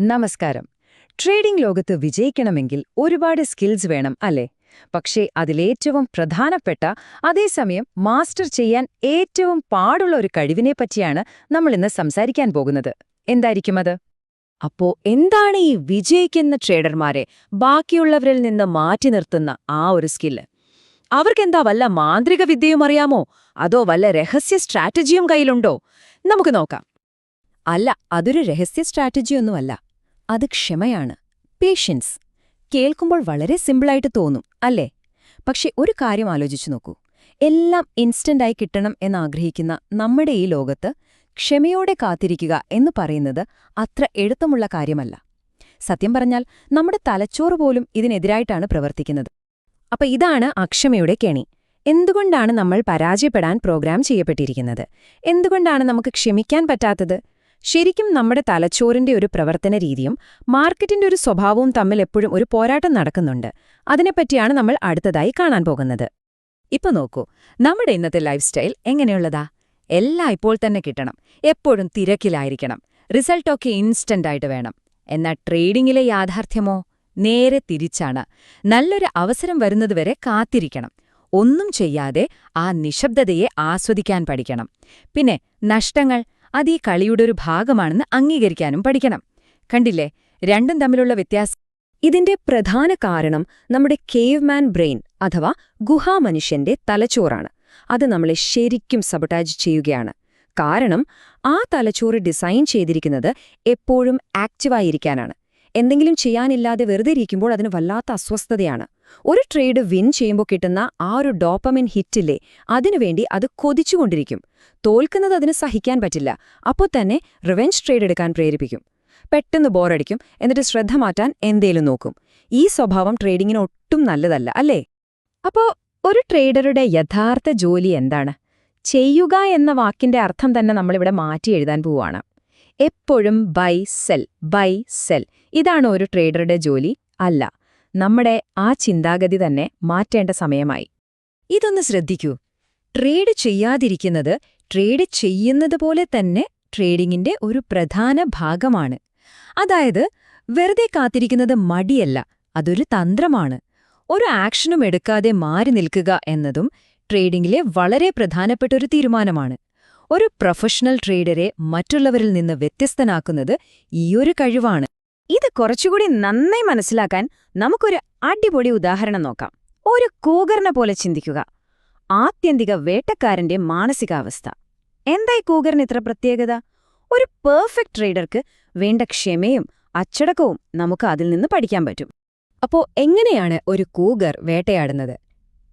നമസ്കാരം. ട്രേഡിംഗ് ലോകത്ത് വിജയിക്കണമെങ്കിൽ ഒരുപാട് സ്കിൽസ് വേണം അല്ലേ? പക്ഷേ അതിലേറ്റവും പ്രധാനപ്പെട്ട അതേസമയം മാസ്റ്റർ ചെയ്യാൻ ഏറ്റവും പാടുള്ള ഒരു കഴിവിനെ പറ്റിയാണ് നമ്മൾ ഇന്ന് സംസാരിക്കാൻ പോകുന്നത്. എന്തായിരിക്കും അത്? അപ്പോ എന്താണ് ഈ വിജയിക്കുന്ന ട്രേഡർമാരെ ബാക്കിയുള്ളവരിൽ നിന്ന് മാറ്റി നിർത്തുന്ന ആ ഒരു സ്കില്ല് അവർക്കെന്താ വല്ല മാന്ത്രിക വിദ്യയും അറിയാമോ? അതോ വല്ല രഹസ്യ സ്ട്രാറ്റജിയും കയ്യിലുണ്ടോ? നമുക്ക് നോക്കാം. അല്ല അതൊരു രഹസ്യ സ്ട്രാറ്റജിയൊന്നുമല്ല. അത് ക്ഷമയാണ്. പേഷ്യൻസ് കേൾക്കുമ്പോൾ വളരെ സിമ്പിളായിട്ട് തോന്നും അല്ലേ? പക്ഷെ ഒരു കാര്യം ആലോചിച്ചു നോക്കൂ. എല്ലാം ഇൻസ്റ്റന്റായി കിട്ടണം എന്നാഗ്രഹിക്കുന്ന നമ്മുടെ ഈ ലോകത്ത് ക്ഷമയോടെ കാത്തിരിക്കുക എന്ന് പറയുന്നത് അത്ര എഴുത്തമുള്ള കാര്യമല്ല. സത്യം പറഞ്ഞാൽ നമ്മുടെ തലച്ചോറ് പോലും ഇതിനെതിരായിട്ടാണ് പ്രവർത്തിക്കുന്നത്. അപ്പൊ ഇതാണ് അക്ഷമയുടെ കെണി. എന്തുകൊണ്ടാണ് നമ്മൾ പരാജയപ്പെടാൻ പ്രോഗ്രാം ചെയ്യപ്പെട്ടിരിക്കുന്നത്? എന്തുകൊണ്ടാണ് നമുക്ക് ക്ഷമിക്കാൻ പറ്റാത്തത്? ശരിക്കും നമ്മുടെ തലച്ചോറിന്റെ ഒരു പ്രവർത്തന രീതിയും മാർക്കറ്റിന്റെ ഒരു സ്വഭാവവും തമ്മിൽ എപ്പോഴും ഒരു പോരാട്ടം നടക്കുന്നുണ്ട്. അതിനെപ്പറ്റിയാണ് നമ്മൾ അടുത്തതായി കാണാൻ പോകുന്നത്. ഇപ്പൊ നോക്കൂ നമ്മുടെ ഇന്നത്തെ ലൈഫ് സ്റ്റൈൽ എങ്ങനെയുള്ളതാ? എല്ലാം ഇപ്പോൾ തന്നെ കിട്ടണം. എപ്പോഴും തിരക്കിലായിരിക്കണം. റിസൾട്ടൊക്കെ ഇൻസ്റ്റന്റ് ആയിട്ട് വേണം. എന്നാൽ ട്രേഡിംഗിലെ യാഥാർത്ഥ്യമോ? നേരെ തിരിച്ചാണ്. നല്ലൊരു അവസരം വരുന്നതുവരെ കാത്തിരിക്കണം. ഒന്നും ചെയ്യാതെ ആ നിശബ്ദതയെ ആസ്വദിക്കാൻ പഠിക്കണം. പിന്നെ നഷ്ടങ്ങൾ അത് ഈ കളിയുടെ ഒരു ഭാഗമാണെന്ന് അംഗീകരിക്കാനും പഠിക്കണം. കണ്ടില്ലേ? രണ്ടും തമ്മിലുള്ള വ്യത്യാസം. ഇതിന്റെ പ്രധാന കാരണം നമ്മുടെ കേവ്മാൻ ബ്രെയിൻ അഥവാ ഗുഹാമനുഷ്യന്റെ തലച്ചോറാണ്. അത് നമ്മളെ ശരിക്കും സബട്ടാജ് ചെയ്യുകയാണ്. കാരണം ആ തലച്ചോറ് ഡിസൈൻ ചെയ്തിരിക്കുന്നത് എപ്പോഴും ആക്റ്റീവായിരിക്കാനാണ് എന്തെങ്കിലും ചെയ്യാനില്ലാതെ വെറുതെ ഇരിക്കുമ്പോൾ അതിന് വല്ലാത്ത അസ്വസ്ഥതയാണ്. ഒരു ട്രേഡ് വിൻ ചെയ്യുമ്പോൾ കിട്ടുന്ന ആ ഒരു ഡോപ്പമിൻ ഹിറ്റില്ലേ അതിനുവേണ്ടി അത് കൊതിച്ചുകൊണ്ടിരിക്കും. തോൽക്കുന്നത് അതിന് സഹിക്കാൻ പറ്റില്ല. അപ്പോൾ തന്നെ റിവെഞ്ച് ട്രേഡ് എടുക്കാൻ പ്രേരിപ്പിക്കും. പെട്ടെന്ന് ബോറടിക്കും. എന്നിട്ട് ശ്രദ്ധ മാറ്റാൻ എന്തേലും നോക്കും. ഈ സ്വഭാവം ട്രേഡിങ്ങിന് ഒട്ടും നല്ലതല്ല അല്ലേ? അപ്പോൾ ഒരു ട്രേഡറുടെ യഥാർത്ഥ ജോലി എന്താണ്? ചെയ്യുക എന്ന വാക്കിന്റെ അർത്ഥം തന്നെ നമ്മളിവിടെ മാറ്റി എഴുതാൻ പോവുകയാണ്. എപ്പോഴും ബൈ സെൽ ബൈ സെൽ. ഇതാണ് ഒരു ട്രേഡറുടെ ജോലി അല്ല. നമ്മുടെ ആ ചിന്താഗതി തന്നെ മാറ്റേണ്ട സമയമായി. ഇതൊന്ന് ശ്രദ്ധിക്കൂ. ട്രേഡ് ചെയ്യാതിരിക്കുന്നത് ട്രേഡ് ചെയ്യുന്നത് പോലെ തന്നെ ട്രേഡിങ്ങിന്റെ ഒരു പ്രധാന ഭാഗമാണ്. അതായത് വെറുതെ കാത്തിരിക്കുന്നത് മടിയല്ല അതൊരു തന്ത്രമാണ്. ഒരു ആക്ഷനും എടുക്കാതെ മാറി നിൽക്കുക എന്നതും ട്രേഡിംഗിലെ വളരെ പ്രധാനപ്പെട്ട ഒരു തീരുമാനമാണ്. ഒരു പ്രൊഫഷണൽ ട്രേഡറെ മറ്റുള്ളവരിൽ നിന്ന് വ്യത്യസ്തനാക്കുന്നത് ഈയൊരു കഴിവാണ്. ഇത് കുറച്ചുകൂടി നന്നായി മനസ്സിലാക്കാൻ നമുക്കൊരു അടിപൊളി ഉദാഹരണം നോക്കാം. ഒരു കൂകറിനെ പോലെ ചിന്തിക്കുക. ആത്യന്തിക വേട്ടക്കാരന്റെ മാനസികാവസ്ഥ. എന്തായി കൂകറിന് ഇത്ര പ്രത്യേകത? ഒരു പെർഫെക്റ്റ് ട്രേഡർക്ക് വേണ്ട ക്ഷമയും അച്ചടക്കവും നമുക്ക് അതിൽ നിന്ന് പഠിക്കാൻ പറ്റും. അപ്പോ എങ്ങനെയാണ് ഒരു കൂകർ വേട്ടയാടുന്നത്?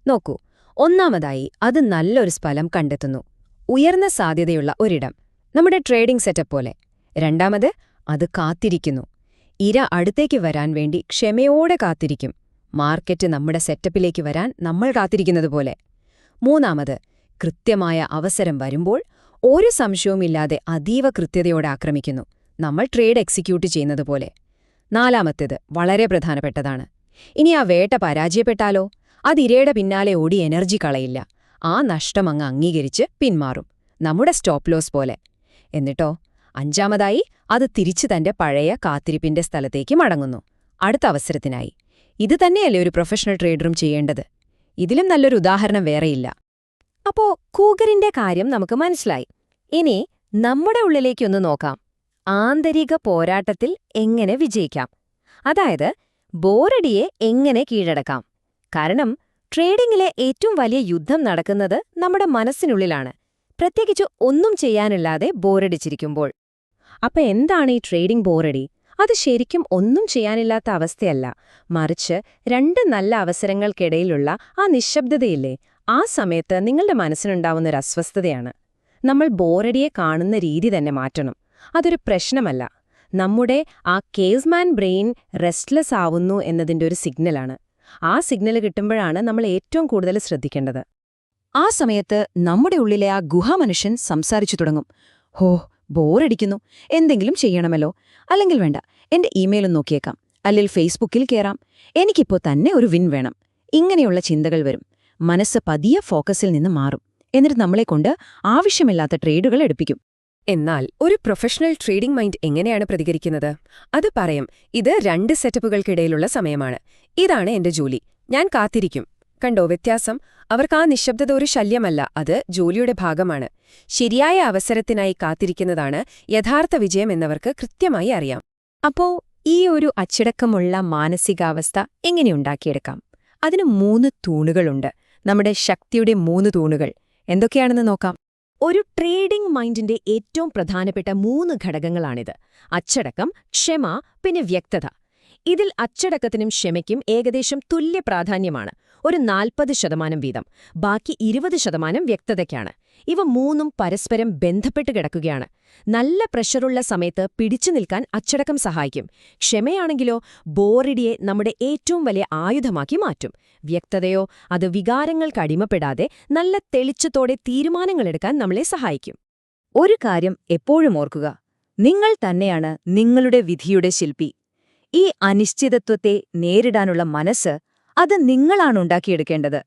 നോക്കൂ ഒന്നാമതായി അത് നല്ലൊരു സ്ഥലം കണ്ടെത്തുന്നു. ഉയർന്ന സാധ്യതയുള്ള ഒരിടം. നമ്മുടെ ട്രേഡിംഗ് സെറ്റപ്പ് പോലെ. രണ്ടാമത് അത് കാത്തിരിക്കുന്നു. ഇര അടുത്തേക്ക് വരാൻ വേണ്ടി ക്ഷമയോടെ കാത്തിരിക്കും. മാർക്കറ്റ് നമ്മുടെ സെറ്റപ്പിലേക്ക് വരാൻ നമ്മൾ കാത്തിരിക്കുന്നതുപോലെ മൂന്നാമത് കൃത്യമായ അവസരം വരുമ്പോൾ ഒരു സംശയവുമില്ലാതെ അതീവ കൃത്യതയോടെ ആക്രമിക്കുന്നു. നമ്മൾ ട്രേഡ് എക്സിക്യൂട്ട് ചെയ്യുന്നതുപോലെ നാലാമത്തേത് വളരെ പ്രധാനപ്പെട്ടതാണ്. ഇനി ആ വേട്ട പരാജയപ്പെട്ടാലോ? അത് ഇരയുടെ പിന്നാലെ ഓടി എനർജി കളയില്ല. ആ നഷ്ടം അങ്ങ് അംഗീകരിച്ച് പിന്മാറും. നമ്മുടെ സ്റ്റോപ്പ് ലോസ് പോലെ. എന്നിട്ടോ? അഞ്ചാമതായി അത് തിരിച്ചു തന്റെ പഴയ കാത്തിരിപ്പിന്റെ സ്ഥലത്തേക്ക് മടങ്ങുന്നു. അടുത്ത അവസരത്തിനായി. ഇത് തന്നെയല്ലേ ഒരു പ്രൊഫഷണൽ ട്രേഡറും ചെയ്യേണ്ടത്? ഇതിലും നല്ലൊരു ഉദാഹരണം വേറെയില്ല. അപ്പോ കൂഗറിന്റെ കാര്യം നമുക്ക് മനസ്സിലായി. ഇനി നമ്മുടെ ഉള്ളിലേക്കൊന്ന് നോക്കാം. ആന്തരിക പോരാട്ടത്തിൽ എങ്ങനെ വിജയിക്കാം? അതായത് ബോറടിയെ എങ്ങനെ കീഴടക്കാം? കാരണം ട്രേഡിംഗിലെ ഏറ്റവും വലിയ യുദ്ധം നടക്കുന്നത് നമ്മുടെ മനസ്സിനുള്ളിലാണ്. പ്രത്യേകിച്ച് ഒന്നും ചെയ്യാനില്ലാതെ ബോറടിച്ചിരിക്കുമ്പോൾ. അപ്പൊ എന്താണ് ഈ ട്രേഡിംഗ് ബോറടി? അത് ശരിക്കും ഒന്നും ചെയ്യാനില്ലാത്ത അവസ്ഥയല്ല. മറിച്ച് രണ്ട് നല്ല അവസരങ്ങൾക്കിടയിലുള്ള ആ നിശബ്ദതയില്ലേ? ആ സമയത്ത് നിങ്ങളുടെ മനസ്സിനുണ്ടാവുന്ന ഒരു അസ്വസ്ഥതയാണ്. നമ്മൾ ബോറടിയെ കാണുന്ന രീതി തന്നെ മാറ്റണം. അതൊരു പ്രശ്നമല്ല. നമ്മുടെ ആ കേസ്മാൻ ബ്രെയിൻ റെസ്റ്റ്ലെസ് ആവുന്നു എന്നതിന്റെ ഒരു സിഗ്നലാണ്. ആ സിഗ്നൽ കിട്ടുമ്പോഴാണ് നമ്മൾ ഏറ്റവും കൂടുതൽ ശ്രദ്ധിക്കേണ്ടത്. ആ സമയത്ത് നമ്മുടെ ഉള്ളിലെ ആ ഗുഹാമനുഷ്യൻ സംസാരിച്ചു തുടങ്ങും. ഹോ ബോറടിക്കുന്നു. എന്തെങ്കിലും ചെയ്യണമല്ലോ. അല്ലെങ്കിൽ വേണ്ട എന്റെ ഇമെയിലും നോക്കിയേക്കാം. അല്ലെങ്കിൽ ഫേസ്ബുക്കിൽ കയറാം എനിക്കിപ്പോ തന്നെ ഒരു വിൻ വേണം. ഇങ്ങനെയുള്ള ചിന്തകൾ വരും. മനസ്സ് പതിയ ഫോക്കസിൽ നിന്ന് മാറും. എന്നിട്ട് നമ്മളെക്കൊണ്ട് ആവശ്യമില്ലാത്ത ട്രേഡുകൾ എടുപ്പിക്കും. എന്നാൽ ഒരു പ്രൊഫഷണൽ ട്രേഡിംഗ് മൈൻഡ് എങ്ങനെയാണ് പ്രതികരിക്കുന്നത്? അത് പറയും ഇത് രണ്ട് സെറ്റപ്പുകൾക്കിടയിലുള്ള സമയമാണ്. ഇതാണ് എന്റെ ജോലി. ഞാൻ കാത്തിരിക്കും. കണ്ടോ വ്യത്യാസം. അവർക്ക് ആ നിശബ്ദത ഒരു ശല്യമല്ല അത് ജോലിയുടെ ഭാഗമാണ്. ശരിയായ അവസരത്തിനായി കാത്തിരിക്കുന്നതാണ് യഥാർത്ഥ വിജയം എന്നവർക്ക് കൃത്യമായി അറിയാം. അപ്പോ ഈ ഒരു അച്ചടക്കമുള്ള മാനസികാവസ്ഥ എങ്ങനെയുണ്ടാക്കിയെടുക്കാം അതിന് മൂന്ന് തൂണുകളുണ്ട്. നമ്മുടെ ശക്തിയുടെ മൂന്ന് തൂണുകൾ. എന്തൊക്കെയാണെന്ന് നോക്കാം. ഒരു ട്രേഡിംഗ് മൈൻഡിന്റെ ഏറ്റവും പ്രധാനപ്പെട്ട മൂന്ന് ഘടകങ്ങളാണിത്. അച്ചടക്കം ക്ഷമ പിന്നെ വ്യക്തത. ഇതിൽ അച്ചടക്കത്തിനും ക്ഷമയ്ക്കും ഏകദേശം തുല്യ പ്രാധാന്യമാണ്. ഒരു നാൽപ്പത് ശതമാനം വീതം. ബാക്കി ഇരുപത് ശതമാനം വ്യക്തതയ്ക്കാണ്. ഇവ മൂന്നും പരസ്പരം ബന്ധപ്പെട്ട് കിടക്കുകയാണ്. നല്ല പ്രഷറുള്ള സമയത്ത് പിടിച്ചു നിൽക്കാൻ അച്ചടക്കം സഹായിക്കും. ക്ഷമയാണെങ്കിലോ ബോറിഡിയെ നമ്മുടെ ഏറ്റവും വലിയ ആയുധമാക്കി മാറ്റും. വ്യക്തതയോ അത് വികാരങ്ങൾക്ക് അടിമപ്പെടാതെ നല്ല തെളിച്ചത്തോടെ തീരുമാനങ്ങളെടുക്കാൻ നമ്മളെ സഹായിക്കും. ഒരു കാര്യം എപ്പോഴും ഓർക്കുക. നിങ്ങൾ തന്നെയാണ് നിങ്ങളുടെ വിധിയുടെ ശില്പി. ഈ അനിശ്ചിതത്വത്തെ നേരിടാനുള്ള മനസ്സ് അത് നിങ്ങളാണ് ഉണ്ടാക്കിയെടുക്കേണ്ടത്.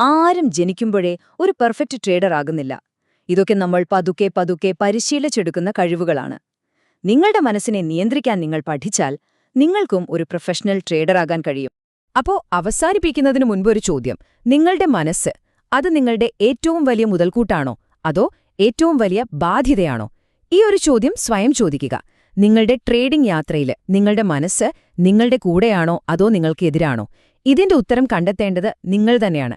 ആരും ജനിക്കുമ്പോഴേ ഒരു പെർഫെക്റ്റ് ട്രേഡർ ആകുന്നില്ല. ഇതൊക്കെ നമ്മൾ പതുക്കെ പതുക്കെ പരിശീലിച്ചെടുക്കുന്ന കഴിവുകളാണ്. നിങ്ങളുടെ മനസ്സിനെ നിയന്ത്രിക്കാൻ നിങ്ങൾ പഠിച്ചാൽ നിങ്ങൾക്കും ഒരു പ്രൊഫഷണൽ ട്രേഡറാകാൻ കഴിയും. അപ്പോ അവസാനിപ്പിക്കുന്നതിന് മുൻപ് ഒരു ചോദ്യം. നിങ്ങളുടെ മനസ്സ് അത് നിങ്ങളുടെ ഏറ്റവും വലിയ മുതൽക്കൂട്ടാണോ? അതോ ഏറ്റവും വലിയ ബാധ്യതയാണോ? ഈ ഒരു ചോദ്യം സ്വയം ചോദിക്കുക. നിങ്ങളുടെ ട്രേഡിംഗ് യാത്രയിൽ നിങ്ങളുടെ മനസ്സ് നിങ്ങളുടെ കൂടെയാണോ? അതോ നിങ്ങൾക്ക് എതിരാണോ ഇതിന്റെ ഉത്തരം കണ്ടെത്തേണ്ടത് നിങ്ങൾ തന്നെയാണ്.